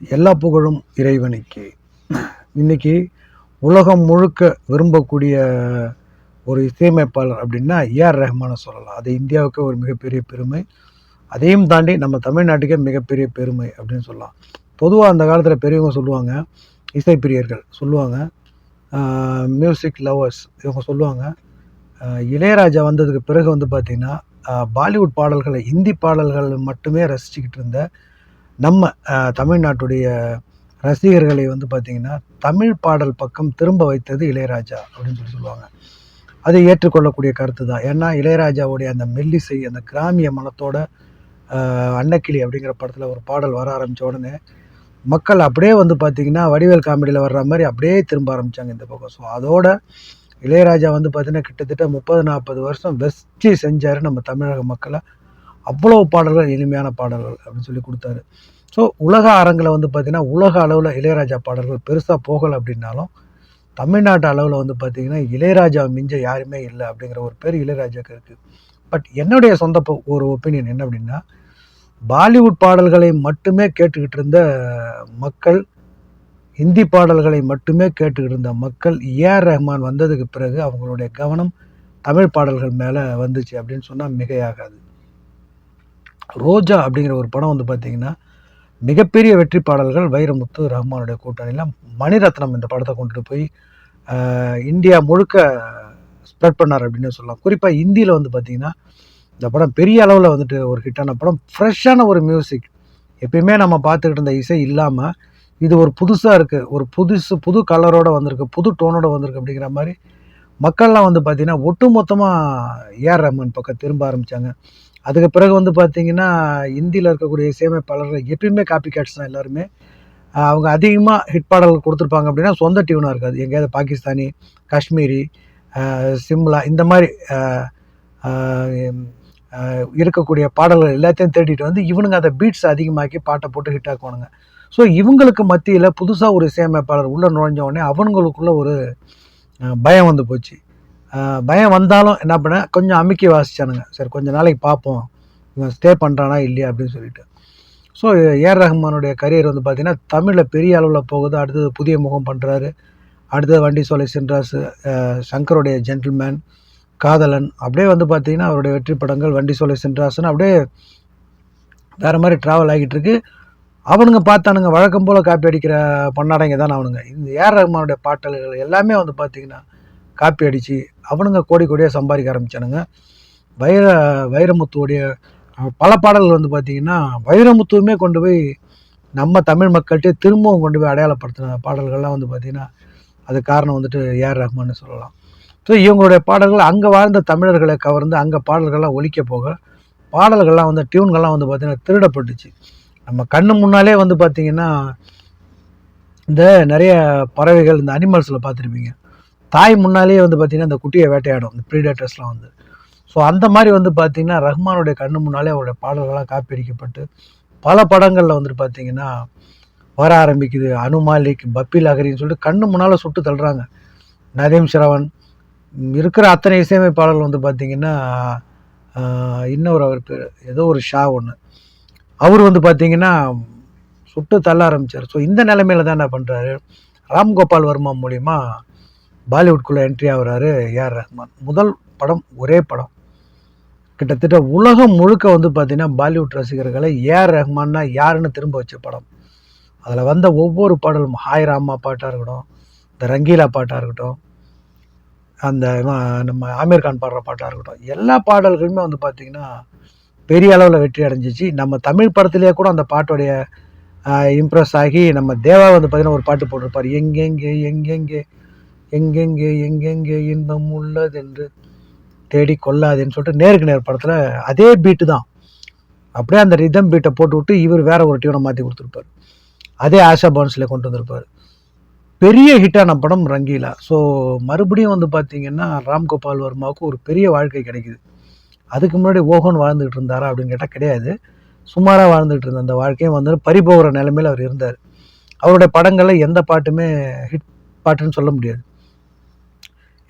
எல்லா புகழும் இறைவனுக்கு. இன்னைக்கு உலகம் முழுக்க விரும்பக்கூடிய ஒரு இசையமைப்பாளர் அப்படின்னா ஏஆர் ரஹ்மானை சொல்லலாம். அது இந்தியாவுக்கு ஒரு மிகப்பெரிய பெருமை. அதையும் தாண்டி நம்ம தமிழ்நாட்டுக்கே மிகப்பெரிய பெருமை அப்படின்னு சொல்லலாம். பொதுவாக அந்த காலத்தில் பெரியவங்க சொல்லுவாங்க இசைப்பிரியர்கள் சொல்லுவாங்க மியூசிக் லவர்ஸ் இவங்க சொல்லுவாங்க. இளையராஜா வந்ததுக்கு பிறகு வந்து பார்த்திங்கன்னா பாலிவுட் பாடல்களை இந்தி பாடல்கள் மட்டுமே ரசிச்சுக்கிட்டு இருந்த நம்ம தமிழ்நாட்டுடைய ரசிகர்களை வந்து பார்த்திங்கன்னா தமிழ் பாடல் பக்கம் திரும்ப வைத்தது இளையராஜா அப்படின்னு சொல்லி சொல்லுவாங்க. அதை ஏற்றுக்கொள்ளக்கூடிய கருத்து தான் ஏன்னா இளையராஜாவுடைய அந்த மெல்லிசை அந்த கிராமிய மனத்தோட அன்னக்கிளி அப்படிங்கிற படத்தில் ஒரு பாடல் வர ஆரம்பித்த உடனே மக்கள் அப்படியே வந்து பார்த்திங்கன்னா வடிவேல் காமெடியில் வர்ற மாதிரி அப்படியே திரும்ப ஆரம்பித்தாங்க இந்த பக்கம். ஸோ அதோட இளையராஜா வந்து பார்த்திங்கன்னா கிட்டத்தட்ட முப்பது நாற்பது வருஷம் வெஸ்டி செஞ்சார் நம்ம தமிழக மக்களை. அவ்வளோ பாடல்கள் இனிமையான பாடல்கள் அப்படின்னு சொல்லி கொடுத்தாரு. ஸோ உலக அரங்கில் வந்து பார்த்திங்கன்னா உலக அளவில் இளையராஜா பாடல்கள் பெருசாக போகலை அப்படின்னாலும் தமிழ்நாட்டு அளவில் வந்து பார்த்திங்கன்னா இளையராஜா மிஞ்ச யாருமே இல்லை அப்படிங்கிற ஒரு பேர் இளையராஜாக்கு இருக்குது பட் என்னுடைய சொந்த ஒரு ஒப்பீனியன் என்ன அப்படின்னா பாலிவுட் பாடல்களை மட்டுமே கேட்டுக்கிட்டு இருந்த மக்கள் ஹிந்தி பாடல்களை மட்டுமே கேட்டுக்கிட்டு இருந்த மக்கள் ஏஆர் ரஹ்மான் வந்ததுக்கு பிறகு அவங்களுடைய கவனம் தமிழ் பாடல்கள் மேலே வந்துச்சு அப்படின்னு சொன்னால் மிகையாகாது. ரோஜா அப்படிங்கிற ஒரு படம் வந்து பார்த்திங்கன்னா மிகப்பெரிய வெற்றி பாடல்கள் வைரமுத்து ரஹ்மானுடைய கூட்டணியில் மணிரத்னம் இந்த படத்தை கொண்டுட்டு போய் இந்தியா முழுக்க ஸ்ப்ரெட் பண்ணார் அப்படின்னு சொல்லலாம். குறிப்பாக இந்தியில் வந்து பார்த்திங்கன்னா இந்த படம் பெரிய அளவில் வந்துட்டு ஒரு ஹிட்டான படம். ஃப்ரெஷ்ஷான ஒரு மியூசிக் எப்பயுமே நம்ம பார்த்துக்கிட்டு இருந்த இசை இல்லாமல் இது ஒரு புதுசாக இருக்குது ஒரு புதுசு புது கலரோடு வந்திருக்கு புது டோனோட வந்திருக்கு அப்படிங்கிற மாதிரி மக்கள்லாம் வந்து பார்த்திங்கன்னா ஒட்டு மொத்தமாக ஏஆர் ரஹ்மான் பக்கம் திரும்ப ஆரம்பித்தாங்க அதுக்கு பிறகு வந்து பார்த்திங்கன்னா இந்தியில் இருக்கக்கூடிய இசையமைப்பாளர்கள் எப்பயுமே காப்பி கேட்ஸ் தான் எல்லாருமே. அவங்க அதிகமாக ஹிட் பாடல்கள் கொடுத்துருப்பாங்க அப்படின்னா சொந்த டியூனாக இருக்காது. எங்கேயாவது பாகிஸ்தானி காஷ்மீரி சிம்லா இந்த மாதிரி இருக்கக்கூடிய பாடல்கள் எல்லாத்தையும் தேடிட்டு வந்து இவனுங்க அதை பீட்ஸ் அதிகமாக்கி பாட்டை போட்டு ஹிட் ஆக்குவானுங்க. ஸோ இவங்களுக்கு மத்தியில் புதுசாக ஒரு இசையமைப்பாளர் உள்ளே நுழைஞ்ச உடனே அவங்களுக்குள்ள ஒரு பயம் வந்து போச்சு. பயம் வந்தாலும் என்ன பண்ண கொஞ்சம் அமுக்கி வாசிச்சானுங்க. சரி கொஞ்ச நாளைக்கு பார்ப்போம். இவன் ஸ்டே பண்ணுறானா இல்லையா அப்படின்னு சொல்லிட்டு. ஸோ ஏஆர் ரஹ்மானுடைய கரியர் வந்து பார்த்திங்கன்னா தமிழில் பெரிய அளவில் போகுது. அடுத்தது புதிய முகம் பண்ணுறாரு அடுத்தது வண்டி சோலை சென்றாஸ் சங்கருடைய ஜென்டில்மேன் காதலன். அப்படியே வந்து பார்த்திங்கன்னா அவருடைய வெற்றி படங்கள் வண்டி சோலை சென்ட்ராஸ்னு அப்படியே வேறு மாதிரி ட்ராவல் ஆகிட்டு இருக்கு. அவனுங்க பார்த்தானுங்க வழக்கம் போல் காப்பி அடிக்கிற பண்ணாடங்க தான் அவனுங்க. இந்த ஏஆர் ரஹ்மானுடைய பாட்டல்கள் எல்லாமே வந்து பார்த்திங்கன்னா காப்பி அடித்து அவனுங்க கோடி கோடியாக சம்பாதிக்க ஆரம்பித்தானுங்க வைர வைரமுத்துவோடைய பல பாடல்கள் வந்து பார்த்திங்கன்னா வைரமுத்துவுமே கொண்டு போய் நம்ம தமிழ் மக்கள்கிட்டே திரும்பவும் கொண்டு போய் அடையாளப்படுத்தின பாடல்கள்லாம் வந்து பார்த்திங்கன்னா அது காரணம் வந்துட்டு ஏஆர் ரஹ்மான்னு சொல்லலாம். ஸோ இவங்களுடைய பாடல்கள் அங்கே வாழ்ந்த தமிழர்களை கவர்ந்து அங்கே பாடல்கள்லாம் ஒழிக்க போக பாடல்கள்லாம் வந்து டியூன்கள்லாம் வந்து பார்த்திங்கன்னா திருடப்பட்டுச்சு. நம்ம கண்ணு முன்னாலே வந்து பார்த்திங்கன்னா இந்த நிறைய பறவைகள் இந்த அனிமல்ஸில் பார்த்துருப்பீங்க தாய் முன்னாலேயே வந்து பார்த்திங்கன்னா அந்த குட்டியை வேட்டையாடும் இந்த ப்ரீடேட்டர்ஸ்லாம் வந்து. ஸோ அந்த மாதிரி வந்து பார்த்திங்கன்னா ரஹ்மானுடைய கண்ணு முன்னாலே அவருடைய பாடல்கள்லாம் காப்பியடிக்கப்பட்டு பல படங்களில் வந்துட்டு பார்த்திங்கன்னா வர ஆரம்பிக்குது. அனுமாலிக் பப்பி அகரின்னு சொல்லிட்டு கண்ணு முன்னால் சுட்டு தள்ளுறாங்க. நதீம் சிரவன் இருக்கிற அத்தனை இசையமைப்பாளர்கள் வந்து பார்த்திங்கன்னா இன்னொரு அவர் பேர் ஏதோ ஒரு ஷா ஒன்று அவர் வந்து பார்த்திங்கன்னா சுட்டு தள்ள ஆரம்பிச்சார். ஸோ இந்த நிலைமையில தான் என்ன பண்ணுறாரு ராம்கோபால் வர்மா மூலிமா பாலிவுட்குள்ளே என்ட்ரி ஆகுறாரு ஏஆர் ரஹ்மான். முதல் படம் ஒரே படம். கிட்டத்தட்ட உலகம் முழுக்க வந்து பார்த்திங்கன்னா பாலிவுட் ரசிகர்களை ஏஆர் ரஹ்மான்னா யாருன்னு திரும்ப வச்ச படம். அதில் வந்த ஒவ்வொரு பாடலும் ஹாய் ராமா பாட்டாக இருக்கட்டும் இந்த ரங்கீலா பாட்டாக இருக்கட்டும் அந்த நம்ம ஆமீர் கான் பாடுற பாட்டாக இருக்கட்டும் எல்லா பாடல்களுமே வந்து பார்த்திங்கன்னா பெரிய அளவில் வெற்றி அடைஞ்சிச்சு. நம்ம தமிழ் படத்துலேயே கூட அந்த பாட்டுடைய இம்ப்ரெஸ் ஆகி நம்ம தேவா வந்து பார்த்திங்கன்னா ஒரு பாட்டு போட்டிருப்பார். எங்கெங்கே எங்கெங்கே எங்கெங்கே எங்கெங்கே இன்பம் உள்ளதென்று தேடி கொள்ளாதேன்னு சொல்லிட்டு நேருக்கு நேர் படத்தில் அதே பீட்டு தான். அப்படியே அந்த ரிதம் பீட்டை போட்டு விட்டு இவர் வேற ஒரு டியூனை மாற்றி கொடுத்துருப்பார். அதே ஆஷா பான்ஸில் கொண்டு வந்திருப்பார். பெரிய ஹிட்டான படம் ரங்கீலா. ஸோ மறுபடியும் வந்து பார்த்தீங்கன்னா ராம்கோபால் வர்மாவுக்கு ஒரு பெரிய வாழ்க்கை கிடைக்குது. அதுக்கு முன்னாடி ஓகன் வாழ்ந்துகிட்டு இருந்தாரா அப்படின்னு கேட்டால் கிடையாது. சுமாராக வாழ்ந்துகிட்டு இருந்த அந்த வாழ்க்கையும் வந்து பறிபோகிற நிலைமையில் அவர் இருந்தார். அவருடைய படங்களில் எந்த பாட்டுமே ஹிட் பாட்டுன்னு சொல்ல முடியாது.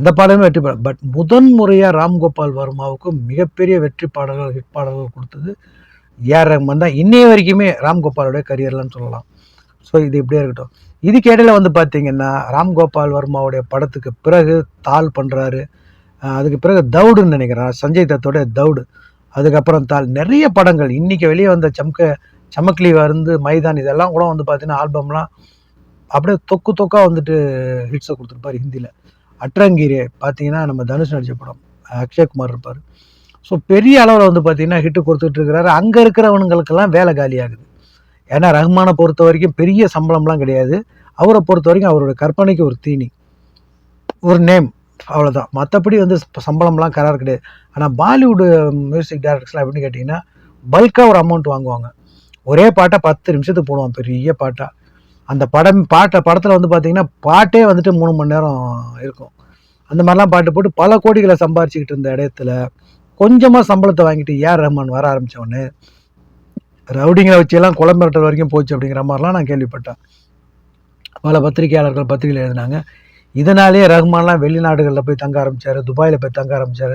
எந்த பாடலுமே வெற்றி பாடல் பட் முதன் முறையாக ராம்கோபால் வர்மாவுக்கு மிகப்பெரிய வெற்றி பாடல்கள் ஹிட் பாடல்கள் கொடுத்தது ஏஆர் ரஹ்மான் தான். இன்னைய வரைக்குமே ராம்கோபாலோடைய கரியர்லன்னு சொல்லலாம். ஸோ இது இப்படியே இருக்கட்டும். இதுக்கு இடையில வந்து பார்த்தீங்கன்னா ராம்கோபால் வர்மாவுடைய படத்துக்கு பிறகு தால் பண்ணுறாரு அதுக்கு பிறகு தவுடுன்னு நினைக்கிறேன் சஞ்சய் தத்தோட தவுடு. அதுக்கப்புறம் தால் நிறைய படங்கள். இன்றைக்கி வெளியே வந்த சம்க சமக்லி வந்து மைதான் இதெல்லாம் கூட வந்து பார்த்தீங்கன்னா ஆல்பம்லாம் அப்படியே தொக்கு தொக்காக வந்துட்டு ஹிட்ஸை கொடுத்துருப்பாரு ஹிந்தியில் அற்றங்கீரே பார்த்தீங்கன்னா நம்ம தனுஷ் நடித்த படம். அக்ஷய்குமார் இருப்பார். ஸோ பெரிய அளவில் வந்து பார்த்தீங்கன்னா ஹிட்டு கொடுத்துட்டு இருக்கிறாரு. அங்கே இருக்கிறவனுங்களுக்கெல்லாம் வேலை காலியாகுது. ஏன்னா ரஹ்மானை பொறுத்த வரைக்கும் பெரிய சம்பளம்லாம் கிடையாது. அவரை பொறுத்த வரைக்கும் அவரோட கற்பனைக்கு ஒரு தீனி. ஒரு நேம் அவ்வளோதான் மற்றபடி வந்து சம்பளம்லாம் கரார் கிடையாது. ஆனால் பாலிவுட் மியூசிக் டைரக்டர்ஸ்லாம் எப்படின்னு கேட்டிங்கன்னா பல்காக ஒரு அமௌண்ட் வாங்குவாங்க. ஒரே பாட்டாக பத்து நிமிஷத்துக்கு போடுவான். பெரிய பாட்டாக அந்த படம் பாட்டை படத்தில் வந்து பார்த்தீங்கன்னா பாட்டே வந்துட்டு மூணு மணி நேரம் இருக்கும். அந்த மாதிரிலாம் பாட்டு போட்டு பல கோடிகளை சம்பாரிச்சுக்கிட்டு இருந்த இடத்துல கொஞ்சமாக சம்பளத்தை வாங்கிட்டு ஏஆர் ரஹ்மான் வர ஆரம்பித்தவொடனே ரவுடிங்களை வச்செல்லாம் குளம்பிரட்டல் வரைக்கும் போச்சு அப்படிங்கிற மாதிரிலாம் நான் கேள்விப்பட்டேன். பல பத்திரிகையாளர்கள் பத்திரிகையில் எழுதினாங்க. இதனாலேயே ரஹ்மான்லாம் வெளிநாடுகளில் போய் தங்க ஆரம்பிச்சார் துபாயில் போய் தங்க ஆரம்பிச்சார்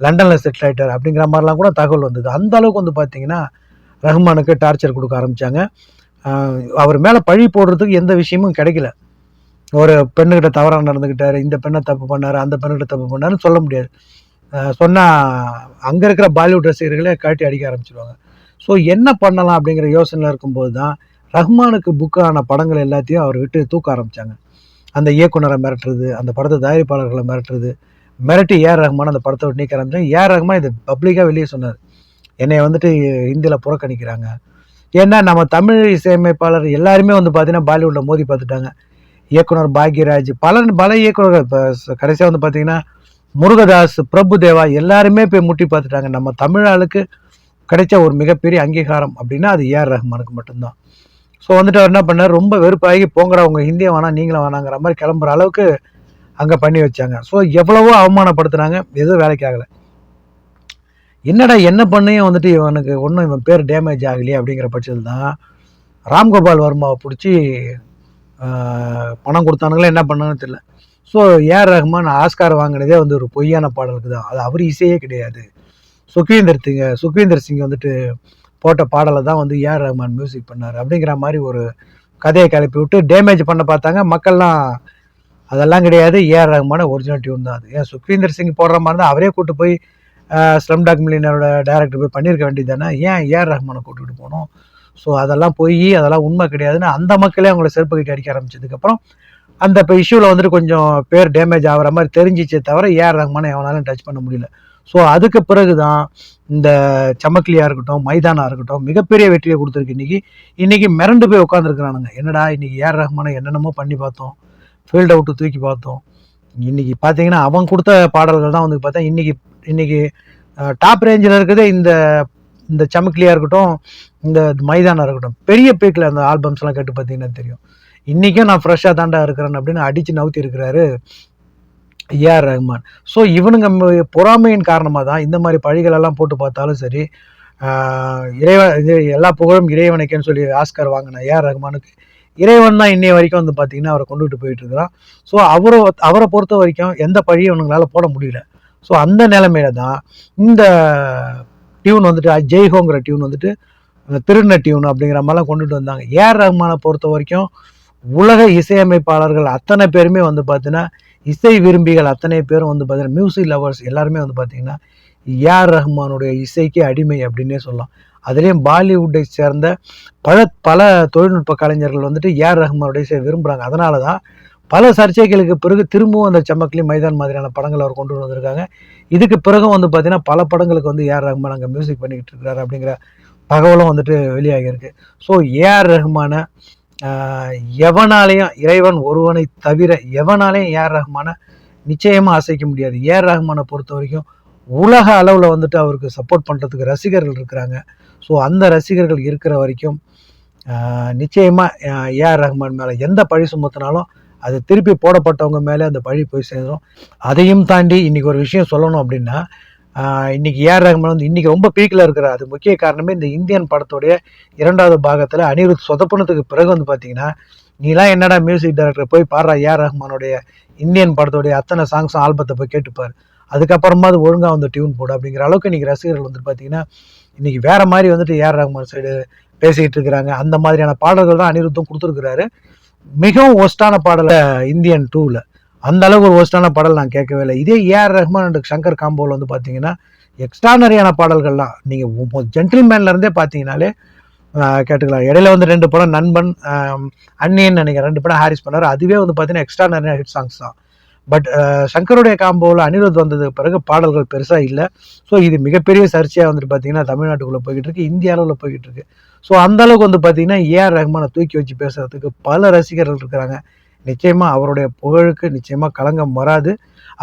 லண்டனில் செட்டில் ஆகிட்டார் அப்படிங்கிற மாதிரிலாம் கூட தகவல் வந்தது. அந்த அளவுக்கு வந்து பார்த்தீங்கன்னா ரஹ்மானுக்கு டார்ச்சர் கொடுக்க ஆரம்பித்தாங்க அவர் மேலே பழி போடுறதுக்கு எந்த விஷயமும் கிடைக்கல. ஒரு பெண்ணுக்கிட்ட தவறாக நடந்துக்கிட்டாரு இந்த பெண்ணை தப்பு பண்ணார் அந்த பெண்ணுக்கிட்ட தப்பு பண்ணாருன்னு சொல்ல முடியாது. சொன்னால் அங்கே இருக்கிற பாலிவுட் ரசிகர்களே காட்டி அடிக்க ஆரம்பிச்சிருவாங்க. ஸோ என்ன பண்ணலாம் அப்படிங்கிற யோசனையில் இருக்கும்போது தான் ரஹ்மானுக்கு புக்கான படங்கள் எல்லாத்தையும் அவர் விட்டு தூக்க ஆரம்பித்தாங்க அந்த இயக்குனரை மிரட்டுறது அந்த படத்தை தயாரிப்பாளர்களை மிரட்டுறது மிரட்டி ஏஆர் ரஹ்மான் அந்த படத்தை விட்டு நீக்க ஆரம்பித்தாங்க ஏஆர் ரஹ்மான் இது பப்ளிக்காக வெளியே சொன்னார். என்னை வந்துட்டு இந்தியில் புறக்கணிக்கிறாங்க. ஏன்னா நம்ம தமிழ் இசையமைப்பாளர் எல்லாருமே வந்து பார்த்தீங்கன்னா பாலிவுட்டில் மோதி பார்த்துட்டாங்க. இயக்குனர் பாக்யராஜ் பல பல இயக்குனர்கள் இப்போ கடைசியாக வந்து பார்த்தீங்கன்னா முருகதாஸ் பிரபுதேவா எல்லாருமே போய் முட்டி பார்த்துட்டாங்க. நம்ம தமிழ் ஆளுக்கு கிடைச்ச ஒரு மிகப்பெரிய அங்கீகாரம் அப்படின்னா அது ஏஆர் ரஹ்மானுக்கு மட்டும்தான். ஸோ வந்துட்டு அவர் என்ன பண்ணார்? ரொம்ப வெறுப்பாகி போங்கிற அவங்க ஹிந்தியை வேணாம் நீங்களும் வேணாங்கிற மாதிரி கிளம்புற அளவுக்கு அங்கே பண்ணி வச்சாங்க. ஸோ எவ்வளவோ அவமானப்படுத்துனாங்க. எதுவும் வேலைக்கு ஆகலை. என்னடா என்ன பண்ணியும் வந்துட்டு இவனுக்கு ஒன்றும் இவன் பேர் டேமேஜ் ஆகலையே அப்படிங்கிற பட்சத்தில் தான் ராம்கோபால் வர்மாவை பிடிச்சி பணம் கொடுத்தானுங்களே என்ன பண்ணான்னு தெரியல. So A R Rahman Oscar வாங்கினதே வந்து ஒரு பொய்யான பாடலுக்கு தான் அது அவர் இசையே கிடையாது. சுக்வீந்தர் சிங்க சுக்வீந்தர் சிங் வந்துட்டு போட்ட பாடலை தான் வந்து ஏஆர் ரஹ்மான் மியூசிக் பண்ணார். அப்படிங்கிற மாதிரி ஒரு கதையை கிளப்பி விட்டு டேமேஜ் பண்ண பார்த்தாங்க. மக்கள்லாம் அதெல்லாம் கிடையாது. ஏஆர் ரஹ்மான ஒரிஜினல் டியூன் தான் அது. ஏன் சுக்வீந்தர் சிங் போடுற மாதிரி தான் அவரே கூட்டு போய் ஸ்லம் டாக் மில்லினரோட டேரக்டர் போய் பண்ணியிருக்க வேண்டியது தானே? ஏன் ஏஆர் ரஹ்மானை கூப்பிட்டுட்டு போகணும் ஸோ அதெல்லாம் போய் அதெல்லாம் உண்மை கிடையாதுன்னு அந்த மக்களே அவங்கள செருப்பு கட்டி அடிக்க ஆரம்பிச்சதுக்கப்புறம் அந்த இப்போ இஷ்யூவில் வந்துட்டு கொஞ்சம் பேர் டேமேஜ் ஆகிற மாதிரி தெரிஞ்சிச்சே தவிர ஏஆர் ரஹ்மானை எவனாலும் டச் பண்ண முடியல. ஸோ அதுக்கு பிறகு தான் இந்த சமக்லியாக இருக்கட்டும் மைதானாக இருக்கட்டும் மிகப்பெரிய வெற்றியை கொடுத்துருக்கு இன்னைக்கு. இன்றைக்கி மிரண்டு போய் உட்காந்துருக்குறானுங்க என்னடா இன்றைக்கி ஏஆர் ரஹ்மானை என்னென்னமோ பண்ணி பார்த்தோம். ஃபீல்ட் அவுட்டு தூக்கி பார்த்தோம். இன்றைக்கி பார்த்தீங்கன்னா அவன் கொடுத்த பாடல்கள் தான் வந்து பார்த்தா இன்றைக்கி இன்னைக்கு டாப் ரேஞ்சில் இருக்கிறதே இந்த இந்த சமக்லியாக இருக்கட்டும் இந்த மைதானம் இருக்கட்டும். பெரிய பீக்கில் அந்த ஆல்பம்ஸ்லாம் கேட்டு பார்த்தீங்கன்னா தெரியும். இன்றைக்கும் நான் ஃப்ரெஷ்ஷாக தாண்டா இருக்கிறேன் அப்படின்னு அடித்து நவுத்தி இருக்கிறாரு ஏஆர் ரஹ்மான் ஸோ இவனுங்க பொறாமையின் காரணமாக தான் இந்த மாதிரி பழிகளெல்லாம் போட்டு பார்த்தாலும் சரி இறைவன் இது எல்லா புகழும் இறைவனுக்கேன்னு சொல்லி ஆஸ்கர் வாங்கின ஏஆர் ரஹ்மானுக்கு இறைவன் தான் இன்னைய வரைக்கும் வந்து பார்த்தீங்கன்னா அவரை கொண்டுகிட்டு போயிட்டு இருக்கிறான். ஸோ அவரை அவரை பொறுத்த வரைக்கும் எந்த பழியும் இவனுங்களால் போட முடியல. ஸோ அந்த நிலைமையில தான் இந்த டியூன் வந்துட்டு ஜெய்ஹோங்கிற டியூன் வந்துட்டு அஹ் திருந டியூன் அப்படிங்கிற மாதிரிலாம் கொண்டுட்டு வந்தாங்க. ஏஆர் ரஹ்மானை பொறுத்த வரைக்கும் உலக இசையமைப்பாளர்கள் அத்தனை பேருமே வந்து பார்த்தீங்கன்னா இசை விரும்பிகள் அத்தனை பேரும் வந்து பார்த்தீங்கன்னா மியூசிக் லவர்ஸ் எல்லாருமே வந்து பார்த்தீங்கன்னா ஏஆர் ரஹ்மானுடைய இசைக்கு அடிமை அப்படின்னே சொல்லலாம். அதுலேயும் பாலிவுட்டை சேர்ந்த பல பல தொழில்நுட்ப கலைஞர்கள் வந்துட்டு ஏஆர் ரஹ்மானுடைய இசையை விரும்புகிறாங்க அதனால தான் பல சர்ச்சைகளுக்கு பிறகு திரும்பவும் அந்த சமக்லி மைதான் மாதிரியான படங்கள் அவர் கொண்டு வந்திருக்காங்க. இதுக்கு பிறகும் வந்து பார்த்தீங்கன்னா பல படங்களுக்கு வந்து ஏஆர் ரஹ்மான் அங்கே மியூசிக் பண்ணிக்கிட்டு இருக்கிறாரு அப்படிங்கிற தகவலும் வந்துட்டு வெளியாகியிருக்கு. ஸோ ஏஆர் ரஹ்மானை எவனாலையும் இறைவன் ஒருவனை தவிர எவனாலையும் ஏஆர் ரஹ்மானை நிச்சயமாக அசைக்க முடியாது. ஏஆர் ரஹ்மானை பொறுத்த வரைக்கும் உலக அளவில் வந்துட்டு அவருக்கு சப்போர்ட் பண்ணுறதுக்கு ரசிகர்கள் இருக்கிறாங்க. ஸோ அந்த ரசிகர்கள் இருக்கிற வரைக்கும் நிச்சயமாக ஏஆர் ரஹ்மான் மேலே எந்த பழி சுமத்தினாலும் அது திருப்பி போடப்பட்டவங்க மேலே அந்த பழி போய் சேரும். அதையும் தாண்டி இன்னைக்கு ஒரு விஷயம் சொல்லணும் அப்படின்னா இன்றைக்கி ஏஆர் ரஹ்மான் வந்து இன்றைக்கி ரொம்ப பீக்கில் இருக்கிறார். அது முக்கிய காரணமே இந்த இந்தியன் படத்துடைய இரண்டாவது பாகத்தில் அனிருத் சொதப்புனதுக்கு பிறகு வந்து பார்த்தீங்கன்னா நீலாம் என்னடா மியூசிக் டைரக்டர் போய் பாடுறா ஏஆர் ரஹ்மானுடைய இந்தியன் படத்துடைய அத்தனை சாங்ஸும் ஆல்பத்தை போய் கேட்டுப்பார். அதுக்கப்புறமா அது ஒழுங்காக வந்து டியூன் போடு அப்படிங்கிற அளவுக்கு இன்றைக்கி ரசிகர்கள் வந்துட்டு பார்த்தீங்கன்னா இன்றைக்கி வேறு மாதிரி வந்துட்டு ஏஆர் ரஹ்மான் சைடு பேசிக்கிட்டு இருக்கிறாங்க. அந்த மாதிரியான பாடல்கள் தான் அனிருத்தும் கொடுத்துருக்குறாரு. மிகவும் ஒஸ்டான பாடலை இந்தியன் டூவில் அந்த அளவுக்கு ஒரு ஒஸ்டான பாடல் நான் கேட்கவே இல்லை. இதே A R Rahman and Shankar காம்போவில் வந்து பார்த்தீங்கன்னா எக்ஸ்ட்ரானரியான பாடல்கள்லாம் நீங்கள் ஜென்டில்மேன்லேருந்தே பார்த்தீங்கனாலே கேட்டுக்கலாம். இடையில வந்து ரெண்டு படம் நண்பன் அன்னியன் நினைக்கிறேன். ரெண்டு படம் ஹாரிஸ் பண்ணார். அதுவே வந்து பார்த்தீங்கன்னா எக்ஸ்ட்ரானரியான ஹிட் சாங்ஸ் தான். பட் uh, சங்கருடைய காம்போவில் அனிருத் வந்ததுக்கு பிறகு பாடல்கள் பெருசாக இல்லை. ஸோ இது மிகப்பெரிய சர்ச்சையாக வந்துட்டு பார்த்தீங்கன்னா தமிழ்நாட்டுக்குள்ளே போய்கிட்டு இருக்கு இந்திய அளவில் போய்கிட்டு இருக்கு ஸோ அந்தளவுக்கு வந்து பார்த்தீங்கன்னா ஏஆர் ரஹ்மானை தூக்கி வச்சு பேசுறதுக்கு பல ரசிகர்கள் இருக்கிறாங்க. நிச்சயமாக அவருடைய புகழுக்கு நிச்சயமாக களங்கம் வராது.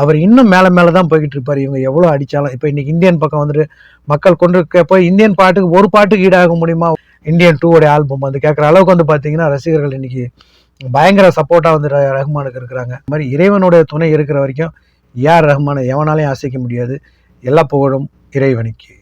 அவர் இன்னும் மேலே மேலே தான் போய்கிட்டு இருப்பார் இவங்க எவ்வளோ அடித்தாலும் இப்போ இன்னைக்கு இந்தியன் பக்கம் வந்துட்டு மக்கள் கொண்டு இருக்க போய் இந்தியன் பாட்டுக்கு ஒரு பாட்டுக்கு ஈடாக முடியுமா? இந்தியன் டூவோடைய ஆல்பம் வந்து கேட்குற அளவுக்கு வந்து பார்த்தீங்கன்னா ரசிகர்கள் இன்னைக்கு பயங்கர சப்போர்ட்டாக வந்து ர- ரஹ்மானுக்கு இருக்கிறாங்க. இந்த மாதிரி இறைவனுடைய துணை இருக்கிற வரைக்கும் யார் ரஹ்மானை எவனாலையும் அசைக்க முடியாது. எல்லா புகழும் இறைவனுக்கு.